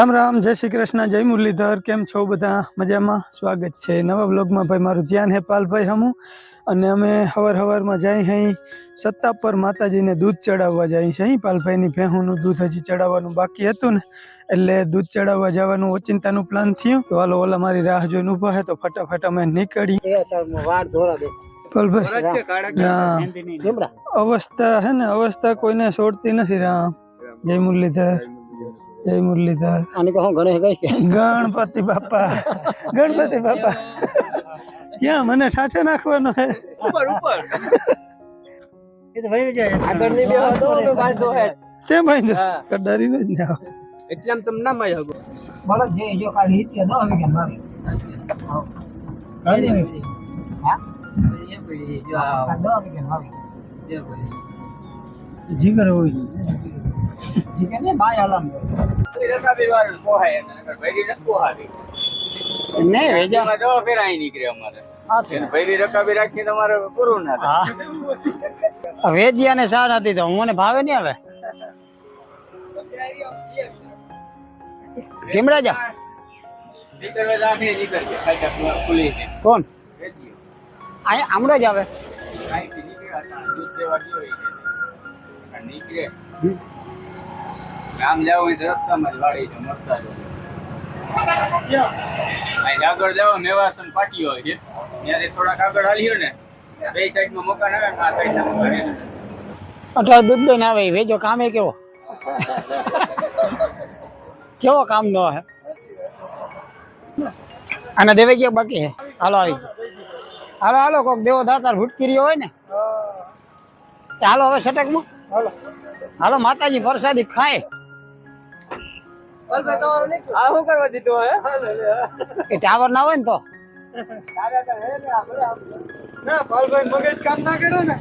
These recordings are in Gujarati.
રામ રામ જય શ્રી કૃષ્ણ જય મુરલીધર કેમ છો બધા? મજામાં? સ્વાગત છે નવા બ્લોગમાં ભાઈ મારું ધ્યાન હે પાલભાઈ હમું. અને અમે હવાર હવારમાં જઈ અહીં સત્તા પર માતાજીને દૂધ ચડાવવા જઈ છે. અહીં પાલભાઈની ભેહુંનું દૂધ હજી ચડાવવાનું બાકી હતું ને એટલે દૂધ ચડાવવા જવાનું ઓચિંતાનું પ્લાન થયું. તો હાલો ઓલા મારી રાહ જોઈને ઊભા હે તો ફટાફટ અમે નીકળી પાલભાઈ રામ. અવસ્થા હે ને અવસ્થા કોઈને છોડતી નથી રામ. જય મુરલીધર. જય મુરલીધર. આને કહો ગણેશ ગણપતિ બાપા. ગણપતિ બાપા. ક્યાં મને સાથે નાખવાનો હે? એ તો ભાઈ જાય. આગળની બે હતો ને બાંધો હે. તે ભાઈ હા. કડારી ન જ ના એટલે આમ તમને ના મય હગો. બળદ જે જો ખાલી હિત હવે કે મારી હા? એ પડી જો આ દો હવે કે મારી જીગર હોય. વેજિયા ને સા નથી તો મને ભાવે નહીં હવે. કેમ રાજા કોણ? આમળો જ આવે. ગામ જાવ હોય તો રસ્તામાં જ વાળી છે મરતા જો. અહીં આગળ જાવ મેવાસન પાટીઓ હોય છે. ત્યાંથી થોડાક આગળ હાલ્યો ને બે સાઈડમાં મકાન આવે આ સાઈડના મકાન અઢાર દૂધ દઈને આવે વેજો કામે કેવો? કેવો કામ નો હે અને દેવે ગયા બાકી હે? હાલો આવી હાલો હાલો કોક દેવો દાતાર ભૂટકી રહ્યો હોય ને. તે હાલો હવે સટકમાં. હાલો માતાજી પ્રસાદી ખાય. એ ટાવર ના હોય ને તો. ના પાલભાઈ મગજ કામ ના કર્યો ને.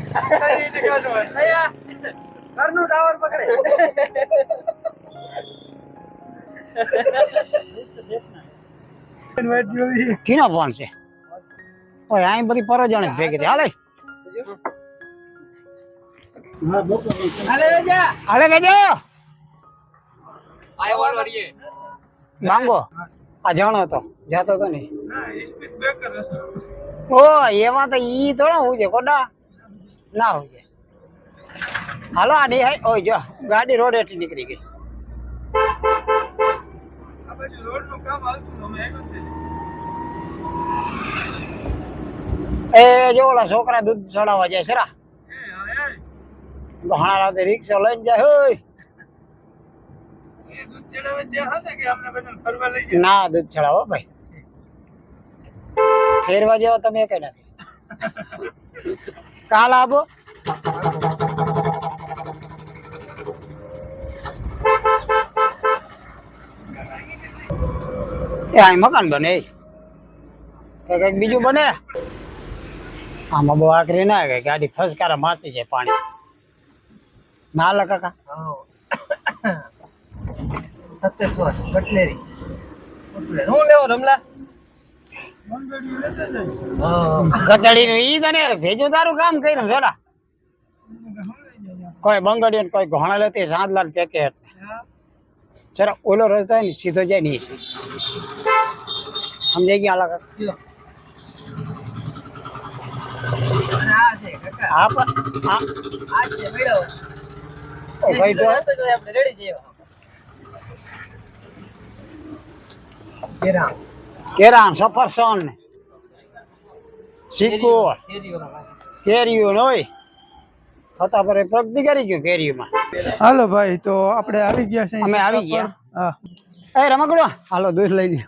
કીનો ફોન છે. ઓય અહીં બધી પરોજણ જ ભેગી થઈ. હાલે. હાલે વેજો. માંગો. આ જાણો તો. જાતો તો નહીં. ઓ એમાં તો ઈ થોડા હું છે કોડા ના હોય છે હાલો આ નહીં ઓય જો ગાડી રોડ હેઠી નીકળી ગઈ. એ જો ઓલા છોકરા દૂધ ચડાવવા જાય સરા ઘણા રાતે રિક્ષા લઈને જાય હોય ના દૂધ ચડાવો ભાઈ. ફેરવા જેવા તમે કઈ નથી. કાલ આવો. એ અહીં મકાન બને એ. કંઈક બીજું બને? આમાં બહુ આખરી ના કઈ ગાડી ફસકારા મારતી છે પાણી. ના લે કાકા. સત્તેશ્વર કટલેરી હું લેવો રમલા? કચડી ઈ તને ભેજું તારું કામ કર્યું જોડા કોઈ બંગડીઓ ને કોઈ ઘોણા લેતી સાંજલાલ પેકેટ જરા ઓલો રસ્તો ને સીધો જાય નહીં સમજાઈ ગયા અલગ હા પણ હા ભાઈ તો તો તો આપણે રેડી જઈએ કેરા કેરા સફરસન ને સિક્કો કેરીઓ હોય. હતા પર પ્રગતિ કરી ગયું કેરીઓમાં. હાલો ભાઈ તો આપણે આવી ગયા છે અમે આવી ગયા. હા. એ રમકડો. હાલો દૂધ લઈ લ્યો.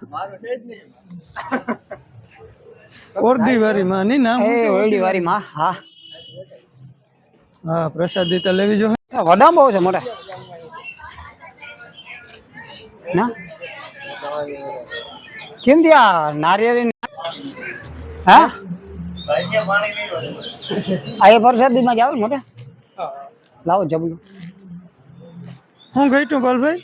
ઓરડી વારી માં ની નામ એ ઓરડી છે? વારી માં હા. હા પ્રસાદી તો લેવી જો વડા બહુ છે મોટા. ના? કેમ ત્યાં નારિયેળી હા? આ પ્રસાદી માં જાવ મોટા. લાવો જબલું. હું ગઈટું પાલભાઈ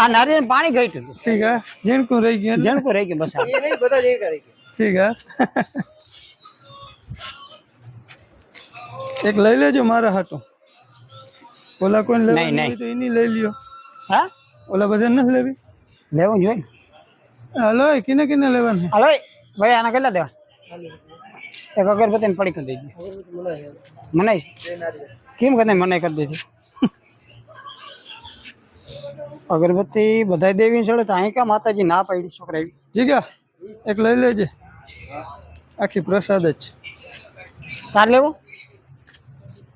આ નારિયેળ પાણી ગયું હતું. ઠીક હે ઝીણકું રહી ગયું ને? રહી ગયું બસ એ નહીં બધા જે કરી ઠીક હે. એક લઈ લેજો મારા હાટો. ઓલા કોઈ નહીં, લેવાનું તો એની લઈ લ્યો. હા? ઓલા બધા નથી લેવી? લેવું જોઈએ ને હાલો એ કિને કિને લેવાનું હાલો એ, ભાઈ આના કેટલા દેવા એક અગરબત્તી ને પડી કરી દેજો મને કેમ કરે મને કરી દેજો અગરબત્તી બધાય દેવી ચડે તો અહીં કા માતાજી ના પાડી છોકરા એવી જીગા એક લઈ લેજે આખી પ્રસાદ જ છે તાર લેવું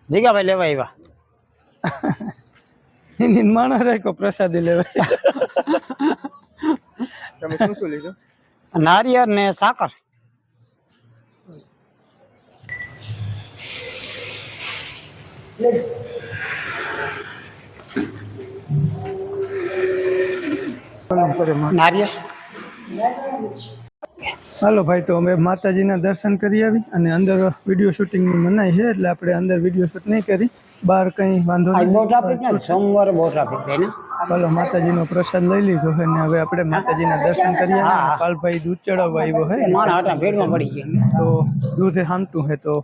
જીગા ભાઈ લેવા આવ્યા એની માણસ રાખ્યો પ્રસાદી લેવા તમે શું શું લીધું? નારિયેળ ને સાકર. હાલો ભાઈ તો અમે માતાજીના દર્શન કરી આવી અને અંદર વીડિયો શૂટિંગની મનાઈ છે એટલે આપણે અંદર વીડિયો શૂટ નહીં કરી. બહાર કઈ વાંધો આજ બહુ ટ્રાફિક નહીં ને? સોમવારે બહુ ટ્રાફિક થાય ને? ચાલો માતાજીનો પ્રસાદ લઈ લીધો છે ને હવે આપણે માતાજીના દર્શન કરી હા. આવ્યા પાલભાઈ દૂધ ચડાવવા આવ્યો હે હતા પડી ગયા. તો દૂધ હામતું હે તો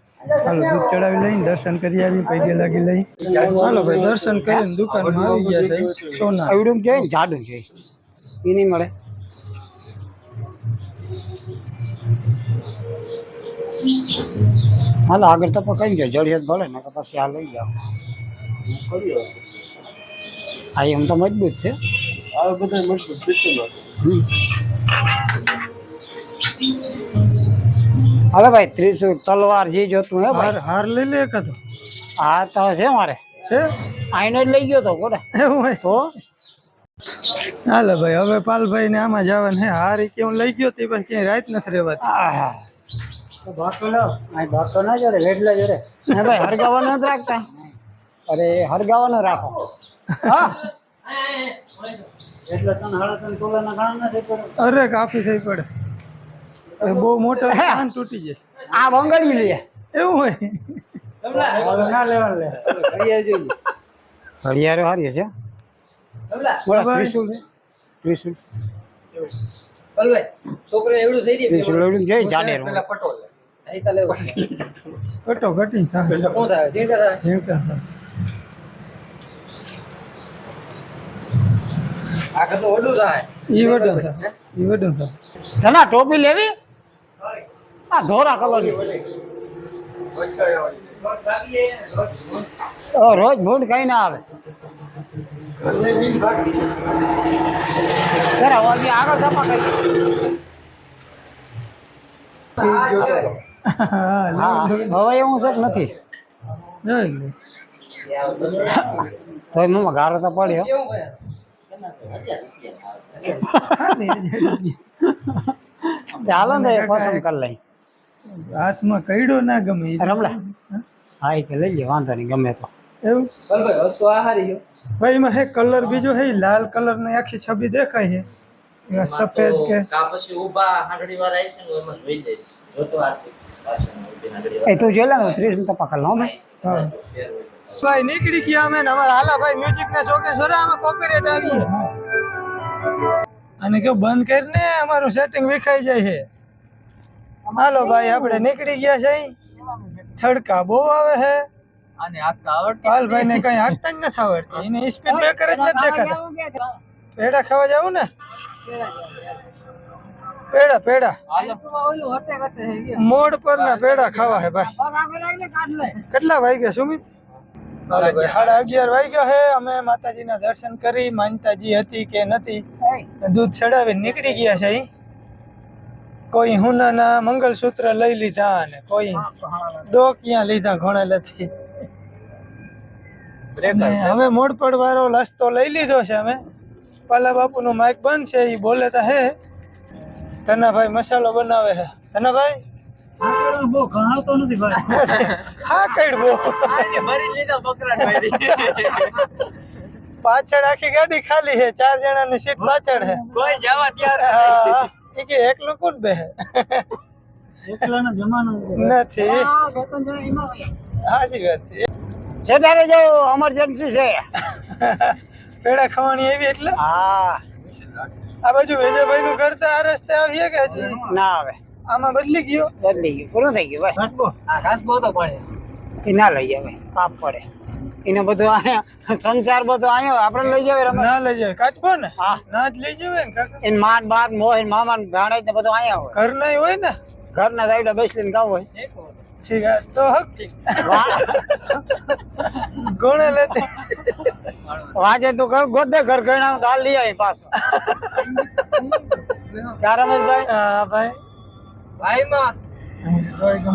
ચાલો દૂધ ચડાવી લઈને દર્શન કરી આવી પૈગે લાગી લઈ. ચાલો ભાઈ દર્શન કરીને દુકાનમાં આવી ગયા છે. સોના. આવડું છે ને? જાડું જોઈએ એ નહીં મળે. હાલો આગળ તો કઈ જાય જડિયાત ભલે ને તો પછી આ લઈ જાઓ. હા એમ તો મજબૂત છે. આ બધા મજબૂત હમ. ભાઈ ત્રીસું તલવાર જે જોતું હે ભાઈ. હાર લઈ લે એકાદો આ તો છે મારે. છે? આઈને જ લઈ ગયો તો કોને એવું હોય? તો હાલે ભાઈ હવે પાલભાઈ ને આમાં જવાનું હે. હાર કેવું લઈ ગયો તે પછી ક્યાંય રાત નથી રહેવાતી. આહા. ન ના જોડે વેડલા જોડે. ભાઈ હરગાવાનો જ રાખતા. અરે હરગાવાનો રાખો. હા. એટલે તને હળા તને તોલાના ઘણા નથી અરે કાફી થઈ પડે. બહુ મોટો કાન તૂટી જાય. આ બંગડી લે. એવું હોય. ના લેવાનું લે. ઘડિયાળ જોઈ લે. ઘડિયાળો હારી છે. ત્રિશુલ. ત્રિશુલ પલભાઈ, છોકરો એવડું થઈ રહ્યું જોઈ જાડે પેલા પટોલ અહીં તો લેવું. કટો થાય. શું થાય ઝીંકા થાય? ઝીણકા થાય. આ થાય. ઈ વડો થાય. ઈ વડો થાય. ધના ટોપી લેવી? આ ધોરા કલરની. ઓ રોજ ભૂંડ કઈ ના આવે. જરા વાગી આગળ જપા કઈ હા હા હવે એવું છે નથી? તો મમ્મા ગારો તો પડ્યો. ચાલો ને પસંદ કરી લઈ. હાથમાં કઈડો ના ગમે રમડા રમલા. હા? એ કે લઈ લે વાંધો નહીં ગમે તો. એવું? વસ્તુ આ હારી છે. ભાઈ એમાં હે કલર બીજો હે લાલ કલરની આખી છબી દેખાય છે એમાં સફેદ કે કા પછી ઊભા હાંડડી વાળા આવીશે ને એમાં જોઈ દઈશ એ તું જોઈ પકડ લો ભાઈ. ભાઈ નીકળી ગયા અમે ને અમારા હાલા ભાઈ મ્યુઝિક ના શોખીન. છોરા આમાં કોપીરાઈટ આવી અને કે બંધ કરીને અમારું સેટિંગ વિખાઈ જાય છે. હાલો ભાઈ આપણે નીકળી ગયા છે. થડકા બહુ આવે છે. આને આપતા આવડતું પાલભાઈ ને કઈ હાંકતા જ નથી આવડતી. એને સ્પીડ બ્રેકર જ નથી દેખાતા. પેડા ખાવા જાવું ને? પેડા પેડા મોડ પર ના પેડા ખાવા હે ભાઈ. કેટલા વાગ્યા સુમિત? સાડા અગિયાર વાગ્યા હે. અમે માતાજીના દર્શન કરી. માનતાજી હતી કે નથી? દૂધ ચડાવી નીકળી ગયા છે કોઈ હુનાના મંગલસૂત્ર લઈ લીધા અને કોઈ ડોકિયા લીધા ઘણા અને હવે મોડપડ વાળો રસ્તો લઈ લીધો છે અમે. પાલા બાપુનું માઇક બંધ છે એ બોલે તો હે. ધનાભાઈ મસાલો બનાવે છે. ધનાભાઈ? બહુ ઘણા તો નથી ભાઈ. હા કઈડબો ભરી લીધા બકરા પાછળ આખી ગાડી ખાલી છે ચાર જણાની સીટ પાછળ છે. કોઈ જવા ત્યારે હા એ કે એકલો કોણ બે? એકલાનો જમાનો. નથી. હાજી વાત છે. છે તારે જો એમરજન્સી છે. પેડા ખાવાની એવી એટલે? હા. આ બાજુ વિજયભાઈ નું ઘર તો આ રસ્તે આવીએ કે હજી? ના આવે. આમાં બદલી ગયો? બદલી ગયો. પૂરું થઈ ગયું ભાઈ. આ ઘાસ બહુ તો પડે. એ ના લઈ આવે પાપ પડે. એને બધું અહીંયા સંસાર બધો અહીંયા આપણે લઈ જાવે રમે ના લઈ જાય કાચબો ને? હા. ના જ લઈ જવાય ને એન માન બાપ મોહ મામા ભાણે ને બધું અહીંયા હોય. ઘર નહીં હોય ને? ઘરના સાઈડે બેસીને ગાવ હોય. ઠીક હે गुण लेते वाजे કોણે લેતે. गोदे તું કર ગોદે ઘર है पास क्या रमेश भाई પાછો. भाई રમેશભાઈ? હા ભાઈ. ભાઈમાં.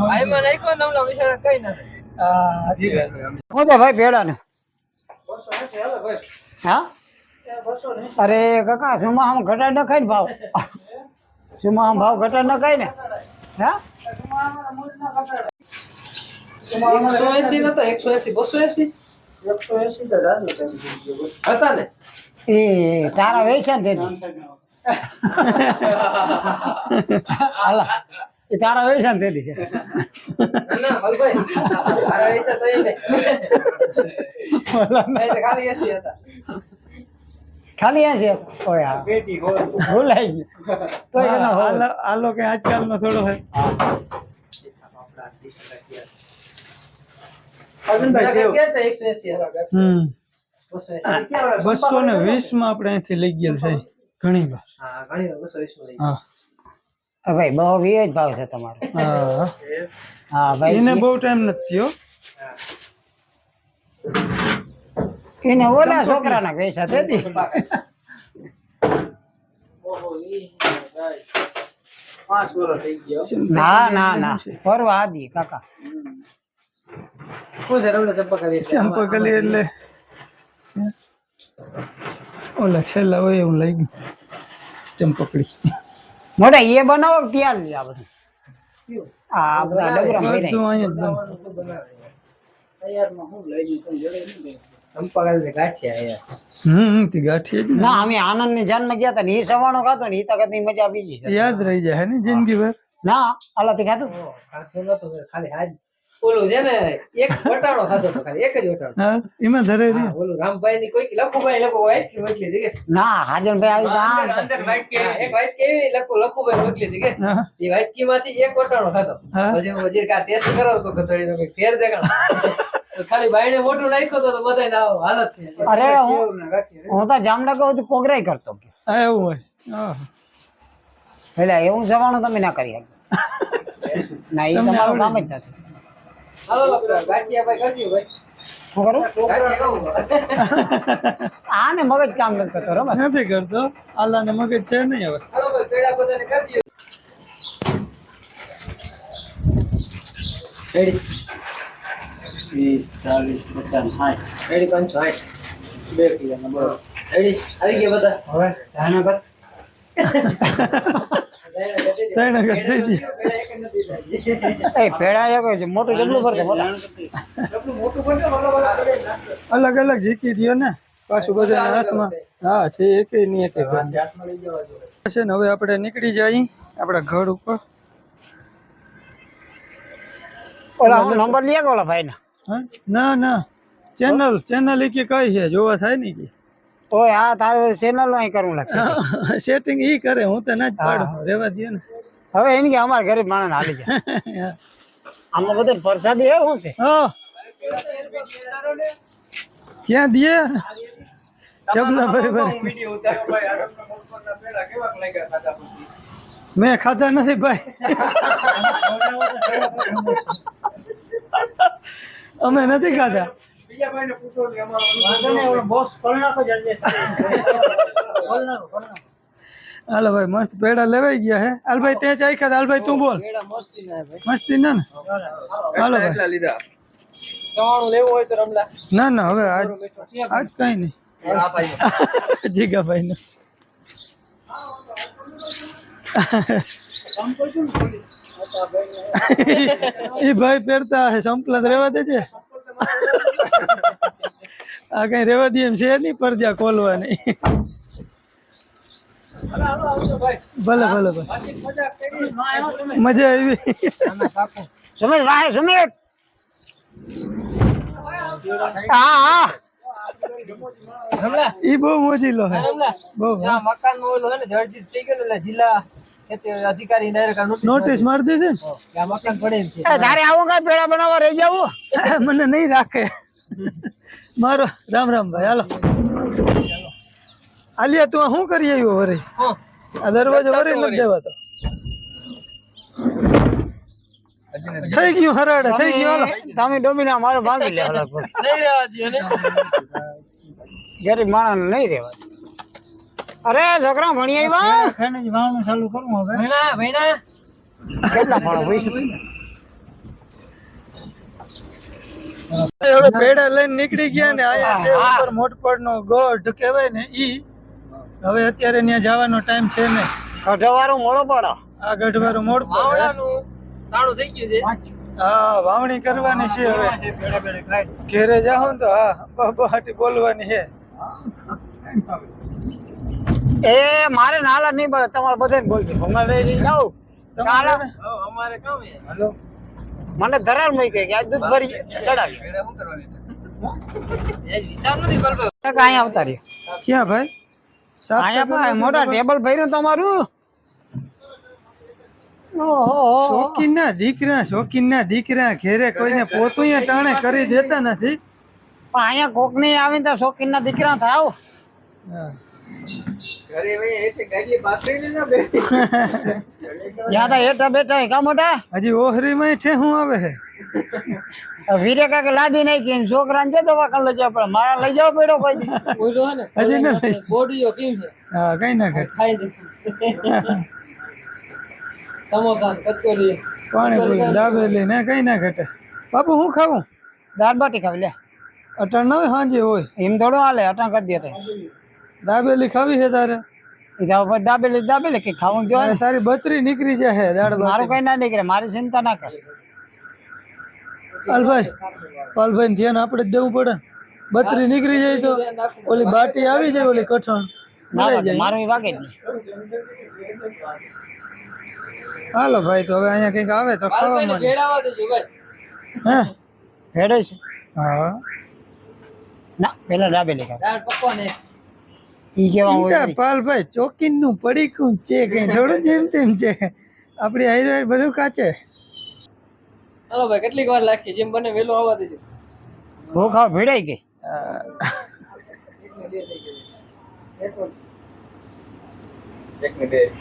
ભાઈમાં નાખ્યો ને હમણાં વિચાર કઈ ના થાય. હા તો ભાઈ ભેડા ને. હા? અરે કાકા સુમા આમ ઘટાડ ન ખાય ને ભાવ. સુમા આમ ભાવ ઘટાડ ન ખાય ને. હા? એકસો એસી નતા એકસો એસી બસો એસી હતા ને? એ તારા વેચાણ ને એ તારા વેચાણ તેથી છે ના ના હલભાઈ મારા પૈસા તો એ નહીં. નહીં ખાલી એસી હતા. ખાલી આ છે ઓય હા. ભૂલાઈ ગયું તો એનો હાલ હાલો કે આજકાલનો થોડો હે ક્યાં હતા એકસો એસી હતા હમ બસો ને વીસમાં આપણે અહીંથી લઈ ગયા છે. ઘણી વાર. હા ભાઈ બહુ વી ભાવ છે તમારો. હા. હા ભાઈ એને બહુ ટાઈમ નથી થયો એને ઓલા છોકરાના પૈસા તેથી ના ના ના. ફરવા આદી કાકા શું છે રમણે ચંપા કરી ચંપકલી એટલે ઓલા છેલ્લા હોય એવું લઈ ગયું ચંપકડી મોટા એ બનાવો ત્યાર લી આ બધું આ બધા ડબરા ભરાય બધું અહીંયા જ બને ચંપા કરી ગાંઠિયા યાર હમ તે ગાંઠી જ ના અમે આનંદની જાન ગયા હતા ને એ સવાણો ખાતો ને એ તકતની મજા બીજી યાદ રહી જાય ને જિંદગી ભર ના આલાથી ખાતું ખાતું ખાલી હાજ ઓલું છે ને એક વટાણો ખાધો તો ખાલી એક જ વટાણો. હા એમાં ધરે ઓલું રામભાઈ ની કોઈ લખુભાઈ લખો વાઈટ કે મોકલી હતી કે. ના હાજનભાઈ આવી ના અંદર વાઈટ કે હા, એક વાઈટ કેવી લખો લખુભાઈ મોકલી હતી કે. એ વાઈટ કી માંથી એક વટાણો ખાધો. પછી હું હજી કા ટેસ્ટ કરો તો કથળી નો ફેર દેખાણો તો ખાલી બાઈને મોટું નાખ્યો તો તો બધાય ના હાલત થઈ અરે હું. હું તો જામનગર સુધી કોગરાઈ કરતો એવું હોય. એટલે એવું જવાનું તમે ના કરી શકો. ના એ તમારું કામ જ નથી. હાલો લોકો, ગાંઠિયા ભાઈ કરજો ભાઈ. શું કરું ગાંઠિયા કહું. આ ને મગજ કામ નથી કરતો નથી કરતો. આલા ને મગજ છે નહીં હવે. વીસ ચાલીસ પચાસ સાઠ. રેડી પાંચસો આઠ બે કિલો બરોબર. રેડી? આવી ગયા બધા? હવે કર ત્રણ વખત થઈ ગઈ. એ એક છે મોટું ભરતો ના. અલગ અલગ જીકી થયો ને પાછું બધા હાથમાં હા છે એક નહીં એકે. છે ને હવે આપણે નીકળી જઈએ આપણા ઘર ઉપર ઓલા નંબર લે ઓલા ભાઈ ના ના ના ચેનલ ચેનલ એ કે કઈ છે જોવા થાય ને કે ઓય આ તારે ચેનલનું કરવું લાગશે. સેટિંગ ઈ કરે હું તો ના જ પાડું. રેવા દે ને. હવે એને કે અમાર ઘરે માણસ હાલી જાય. આમાં બધે પ્રસાદી હે શું છે? હા. ક્યાં દે? જબલા ભરી ભરી. મેં ખાધા નથી ભાઈ. અમે નથી ખાધા. બોસ કોલ નાખો જલ્દી હાલો ભાઈ મસ્ત પેડા લેવાઈ ગયા હે હાલભાઈ તે ચાઈ ખાધા હાલભાઈ તું બોલ પેડા મસ્તી ના ભાઈ મસ્તી ના ને હાલો ભાઈ કેટલા લીધા ચવાણું લેવું હોય તો રમલા ના ના હવે આજ આજ કઈ નહીં જીગાભાઈ ને એ ભાઈ પહેરતા હે સંપલા તો રેવા દેજે આ કઈ રેવા દે એમ છે નહીં પરજા ખોલવાની. ભલે ભલે ભલે. મજા આવી. સુમિત ભાઈ સુમિત. હા હા. ઈ બહુ મોજીલો હે. બહુ. મકાનનું ઓલું હે ને જર્જિત થઈ ગયું ને એટલે જિલ્લા અધિકારી નોટિસ મારી દીધી કે મકાન પડે તારે આવું કઈ પેડા બનાવવા રહી જવું? મને નહીં રાખે. મારો રામ રામ ભાઈ હાલો. આલિયા તું આ શું કરી આવ્યો વરે? આ દરવાજો વરે નથી દેવાતો. થઈ ગયું હરાડે થઈ ગયું હાલો. તમે ડોબીને મારો ભાગી લે હાલો. નહીં રહેવા દે ને ગરીબ માણસ નહીં રહેવા અરે છોકરા ભણી આવ્યા? ચાલુ કરું હવે. ભણા ભણા કેટલા ભણો પૈસા હવે પેડા લઈને નીકળી ગયા ને આયા છે ઉપર મોટપડ નો ગઢ કહેવાય ને ઈ. હવે અત્યારે ત્યાં જવાનો ટાઈમ છે ને. ગઢવારો મોડો આ ગઢવારો પર વાવડાનું થઈ ગયું છે. હા વાવણી કરવાની છે હવે. ઘેરે જાઉં તો હા બહાટી બોલવાની છે. એ મારે નાલા નહીં પડે તમારે બધાને બોલજો. હમણાં લઈ નાલા. તમારે અમારે કામ હાલો. મને ધરાર મય કે આ દૂધ ભરી ચડાવી. ભેડા શું કરવાની એ વિચાર નથી કરતો. અહીંયા આવતા રહ્યો ક્યાં ભાઈ? અહીંયા તો મોટા ટેબલ ભર્યું તમારું? ઓહો. શોખીન ના દીકરા શોખીન ના દીકરા ઘેરે કોઈને પોતું ટાણે કરી દેતા નથી. પણ અહીંયા કોક નહીં આવીને તો શોખીન ના દીકરા થાવ. હા. ત્યાં તો હેઠા બેઠા હે કા મોટા? હજી ઓહરી માં છે શું આવે છે વીરે કાકે લાદી નાખી ને છોકરાને જે દવાખાને લઈ જવા પડે મારા લઈ જવા પડ્યો કોઈ દી. બોલો હે ને હજી નથી બોડીઓ કેમ છે? હા કઈ ના ઘટે. ખાઈ દે. સમોસા ને કચોરી. પાણીપુરી દાબેલી ને કઈ ના ઘટે. બાપુ હું ખાવું? દાળ બાટી ખાવી લે. અટાણ ના હોય સાંજે હોય. એમ થોડું હાલે અટાણ કરી દે દાબેલી ખાવી છે તારે? ઈધા ઉપર દાબેલી દાબેલી કે ખાવું જોઈએ ને. તારી બત્રી નીકળી જશે દાળ મારું બાટી કઈ ના નીકળે મારી ચિંતા ના કર. પાલભાઈ પાલભાઈ ને ધ્યાન આપણે જ દેવું પડે. ને. બત્રી નીકળી જાય તો ઓલી બાટી આવી જાય ઓલી કઠણ. ના મરાઈ વાગે, જાય. મારું ઈ વાગે જ નહીં. હાલો ભાઈ તો હવે અહીંયા કંઈક આવે તો ખાવા બાળકોને માંડે. ભેળાવા દેજો ભાઈ. હે? હેડે છે. હા. ના પેલા દાબેલી ખાવ. દાળ પકવાને. ઈ કેવા હોય પાલભાઈ ચોકીનનું પડીકું છે કઈ થોડું જેમ તેમ છે. આપડી હાઈર બધું કાચે. હાલો ભાઈ કેટલીક વાર લાખી જેમ બને વેલો આવવા દેજો. ભૂખ ભીડાઈ ગઈ.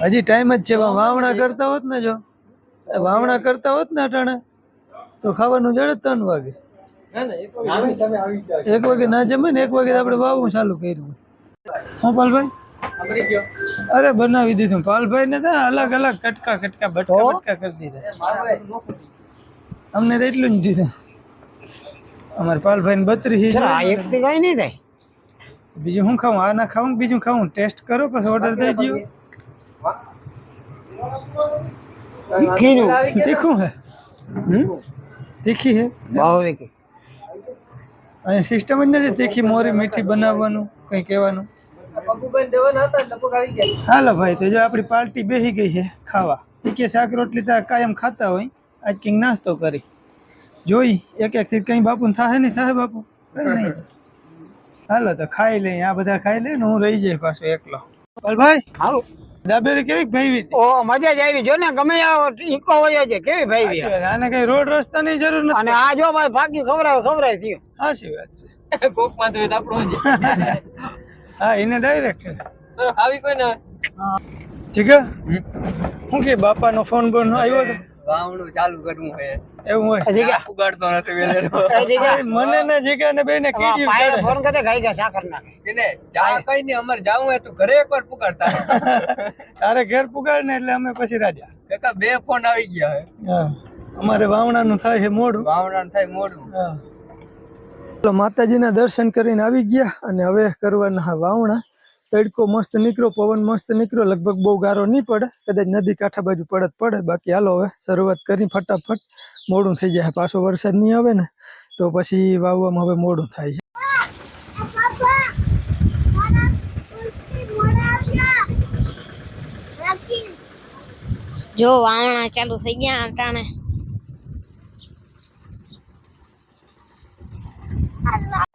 હજી ટાઈમ જ છે વાવણા કરતા હોત ને જો. વાવણા કરતા હોત ને અટાણે તો ખાવાનું જડે ત્રણ વાગે. ના ના એક વાગે ના જમે ને એક વાગે આપણે વાવવું ચાલુ કર્યું. હું પાલભાઈ? અરે બનાવી દીધું. પાલભાઈ ને અલગ અલગ કટકા કટકા બટકા બટકા કરી દીધા. અમને તો એટલું જ દીધું. અમારે પાલભાઈ ને બત્રીસ એક થી કઈ નહીં થાય. બીજું હું ખાઉં? આ ના ખાઉં બીજું ખાઉં? ટેસ્ટ કરો પછી ઓર્ડર થઈ ગયો તીખું હે? તીખી હે? બહુ સિસ્ટમ જ નથી તીખી મોરી મીઠી બનાવવાનું કંઈ કહેવાનું. હાલો ભાઈ તો જો આપણી પાર્ટી બેસી ગઈ છે ખાવા. ઈ શાક રોટલી તો કાયમ ખાતા હોય આજ કંઈક નાસ્તો કરી. જોઈ એક એક થી કઈ બાપુ થાય નહીં થાય બાપુ? નહીં. હાલો તો ખાઈ લઈ આ બધા ખાઈ લે ને હું રહી જાય પાછો એકલો. ભાઈ હાલો. દાબેરી કેવી ભાઈ ઓ મજા જ આવી. જો ને ગમે આવો ઈકો હોય છે કેવી ભાઈ આને કઈ રોડ રસ્તાની જરૂર નથી. અને આ જો ભાઈ બાકી ખવરાય ખવડાવ થયું. સાચી વાત છે. કોકમાં તો આપણો હા એને ડાયરેક્ટ છે. સર આવી કોઈ ના? ઠીક હે? હું કે બાપાનો ફોન બોન આવ્યો તો? વાવણું ચાલુ કરવું હે. એવું હોય. હજી ઉગાડતો નથી વેલે હજી મને ને જીગા ને બેને કીધી પાયે ફોન કરે ખાઈ ગયા સાકર ના. એને જા કઈ ને અમારે જાવું હે તું ઘરે એકવાર પુકારતા તારે ઘેર પુગાડ ને એટલે અમે પછી રાજા. કાકા બે ફોન આવી ગયા હે. હા અમારે વાવણાનું થાય છે મોડું વાવણા થાય મોડું હા. માતાજીના દર્શન કરીને આવી ગયા અને હવે કરવાના વાવણા. તડકો મસ્ત નીકળ્યો, પવન મસ્ત નીકળ્યો, લગભગ બહુ ગારો નહીં પડે, કદાચ નદી કાંઠા બાજુ પડત પડે. બાકી હાલો હવે શરૂઆત કરી ફટાફટ. મોડું થઈ જાય, પાછો વરસાદ નહીં આવે ને, તો પછી વાવવામાં હવે મોડું થાય. જો વાવણા ચાલુ થઈ ગયા અટાણે al.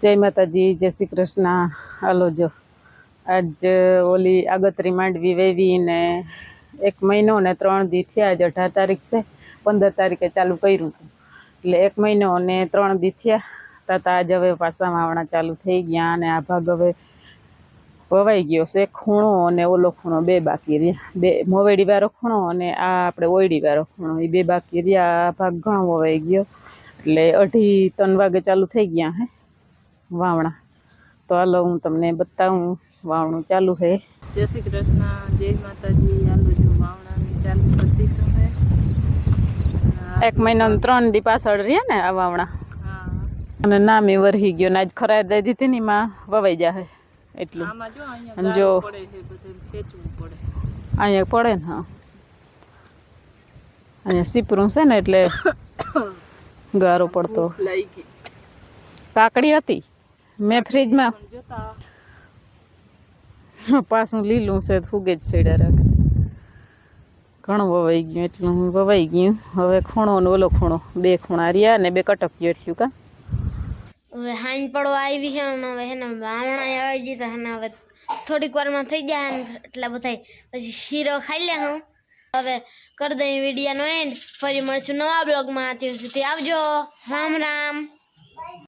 જય માતાજી, જય શ્રી કૃષ્ણ. હાલો જો, આજ ઓલી આગતરી માંડવી વેવી ને એક મહિનો ને ત્રણ દી થયા, આજ અઢાર તારીખ છે, પંદર તારીખે ચાલુ કર્યું હતું. એટલે એક મહિનો ને ત્રણ દી થયા તાતા આજ હવે પાછા વાવણા ચાલુ થઈ ગયા અને આ ભાગ હવે વવાઈ ગયો છે, ખૂણો અને ઓલો ખૂણો બે બાકી રહ્યા. બે મોવેડી વાળો ખૂણો અને આ આપણે ઓયડી વાળો ખૂણો, એ બે બાકી રહ્યા, આ ભાગ ઘણો વવાઈ ગયો. એટલે અઢી ત્રણ વાગે ચાલુ થઈ ગયા હે. વાવણા. તો હાલો હું તમને બતાવું વાવણું ચાલુ છે જય શ્રી કૃષ્ણ જય માતાજી. હાલો જો વાવણાની ચાલુ કરી દીધું છે એક મહિનો ત્રણ દી પાછળ રહ્યા ને આ વાવણા. અને નામે વરહી ગયો ને આજ ખરાર દઈ દીધી ને એમાં વવાઈ જાય એટલું. જો અહીંયા પડે ને હા. અહીંયા સીપરું છે ને એટલે ગારો પડતો. કાકડી હતી? મેં ફ્રીજમાં પાછું લીલું છે ફૂગે જ છેડા રાખે. ઘણું વવાઈ ગયું, એટલું વવાઈ ગયું. હવે ખૂણો ને ઓલો ખૂણો, બે ખૂણા રહ્યા ને બે કટક્યું એટલું કા? હવે હાંજ પડવા આવી છે અને હવે હેને વાવણા આવી જતા અને હવે થોડીક વારમાં થઈ ગયા ને એટલા બધા પછી શીરો ખાઈ લે હું. હવે કરી દઈ વિડીયોનો એન્ડ ફરી મળશું નવા બ્લોગમાં. ત્યાં સુધી આવજો. રામ રામ.